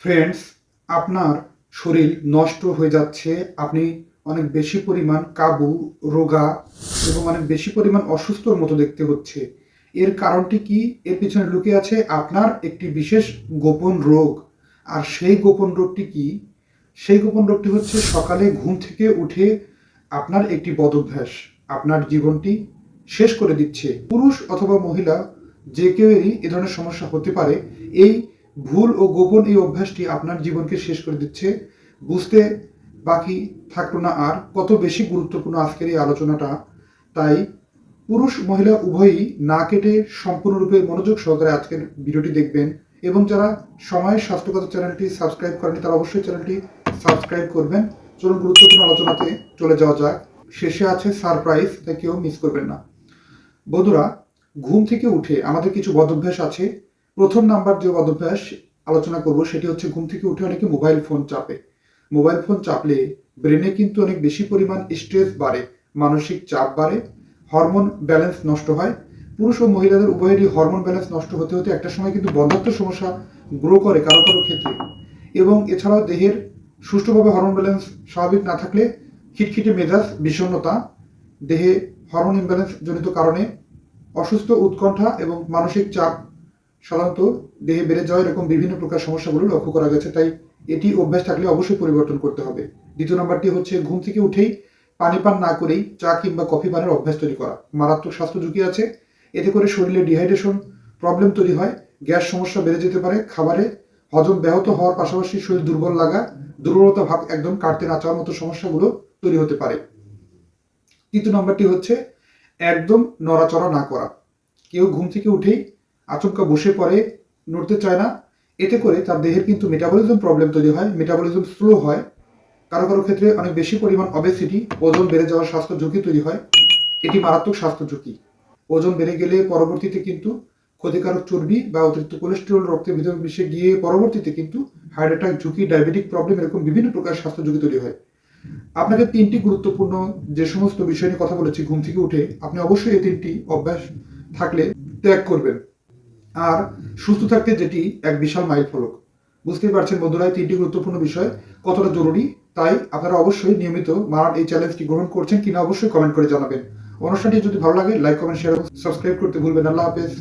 Friends আপনার শরীর নষ্ট হয়ে যাচ্ছে, আপনি অনেক বেশি পরিমাণ কাবু, রোগা এবং অনেক বেশি পরিমাণ অসুস্থর মতো দেখতে হচ্ছে। এর কারণটি কি? এর পিছনে লুকিয়ে আছে আপনার একটি বিশেষ গোপন রোগ। আর সেই গোপন রোগটি কি? সেই গোপন রোগটি হচ্ছে সকালে ঘুম থেকে উঠে আপনার একটি বদভ্যাস। আপনার জীবনটি শেষ করে দিচ্ছে। পুরুষ অথবা মহিলা, যে কেউই এ ধরনের সমস্যা হতে পারে, এই ভুল ও গোপন এই অভ্যাসটি আপনার জীবনকে শেষ করে দিচ্ছে। বুঝতে বাকি থাকল না আর কত বেশি গুরুত্বপূর্ণ আজকের এই আলোচনাটা। তাই পুরুষ মহিলা উভয়ই না কেটে সম্পূর্ণরূপে মনোযোগ সহকারে আজকের ভিডিওটি দেখবেন এবং যারা সময়ের স্বাস্থ্যগত চ্যানেলটি সাবস্ক্রাইব করেনি তারা অবশ্যই চ্যানেলটি সাবস্ক্রাইব করবেন। চলুন গুরুত্বপূর্ণ আলোচনাতে চলে যাওয়া যাক। শেষে আছে সারপ্রাইজ, তাই কেউ মিস করবেন না। বন্ধুরা, ঘুম থেকে উঠে আমাদের কিছু বদভ্যাস আছে। প্রথম নাম্বার যে বদভ্যাস আলোচনা করব, সেটি হচ্ছে ঘুম থেকে উঠে অনেকে মোবাইল ফোন চাপে। মোবাইল ফোন চাপলে ব্রেনে কিন্তু অনেক বেশি পরিমাণ স্ট্রেস বাড়ে, মানসিক চাপ বাড়ে হরমোন ব্যালেন্স নষ্ট হয়। পুরুষ ও মহিলাদের উভয়েরই হরমোন ব্যালেন্স নষ্ট হতে হতে একটা সময় কিন্তু বন্ধাত্ম সমস্যা গ্রো করে কারও কারও ক্ষেত্রে। এবং এছাড়াও দেহের সুষ্ঠুভাবে হরমোন ব্যালেন্স স্বাভাবিক না থাকলে খিটখিটে মেজাজ, বিষণ্ণতা, দেহে হরমোন ইমব্যালেন্স জনিত কারণে অসুস্থ, উৎকণ্ঠা এবং মানসিক চাপ সাধারণত দেহে বেড়ে যাওয়া এরকম বিভিন্ন প্রকার সমস্যাগুলো লক্ষ্য করা গেছে, তাই এটি অভ্যাস থাকলে অবশ্যই পরিবর্তন করতে হবে। দ্বিতীয় নাম্বারটি হচ্ছে, ঘুম থেকে উঠেই পানি পান না করেই চা কিংবা কফি পানের অভ্যাস তৈরি করা। মারাত্মক স্বাস্থ্য ঝুঁকি আছে, এতে করে শরীরে ডিহাইড্রেশন প্রবলেম তৈরি হয়, গ্যাস সমস্যা বেড়ে যেতে পারে, খাবারে হজম ব্যাহত হওয়ার পাশাপাশি শরীর দুর্বল লাগা, দুর্বলতা ভাব একদম কাটতে না চাওয়ার মতো সমস্যাগুলো তৈরি হতে পারে। তৃতীয় নম্বরটি হচ্ছে, একদম নড়াচড়া না করা। কেউ ঘুম থেকে উঠেই আচমকা বসে পড়ে, নড়তে চায় না। এতে করে তার দেহের কিন্তু মেটাবলিজম প্রবলেম তৈরি হয়। মেটাবলিজম স্লো হয়। কারও কারও ক্ষেত্রে অনেক বেশি পরিমাণ অবেসিটি ওজন বেড়ে যাওয়ার স্বাস্থ্য ঝুঁকি তৈরি হয়। এটি মারাত্মক স্বাস্থ্য ঝুঁকি। ওজন বেড়ে গেলে পরবর্তীতে কিন্তু ক্ষতিকারক চর্বি বা অতিরিক্ত কোলেস্টেরল রক্তের ভিতরে মিশে গিয়ে পরবর্তীতে কিন্তু হার্ট অ্যাটাক ঝুঁকি, ডায়াবেটিক প্রবলেম এরকম বিভিন্ন প্রকার স্বাস্থ্য ঝুঁকি তৈরি হয়। আপনাকে তিনটি গুরুত্বপূর্ণ যে সমস্ত বিষয় নিয়ে কথা বলেছি ঘুম থেকে উঠে, আপনি অবশ্যই এই তিনটি অভ্যাস থাকলে ত্যাগ করবেন। আর সুস্থ থাকতে যেটি এক বিশাল মাইল ফলক। বুঝতেই পারছেন বন্ধুরা তিনটি গুরুত্বপূর্ণ বিষয় কতটা জরুরি, তাই আপনারা অবশ্যই নিয়মিত মারার এই চ্যালেঞ্জটি গ্রহণ করছেন কিনা অবশ্যই কমেন্ট করে জানাবেন। অনুষ্ঠানটি যদি ভালো লাগে লাইক কমেন্ট শেয়ার সাবস্ক্রাইব করতে ভুলবেন আল্লাহ হাফেজ।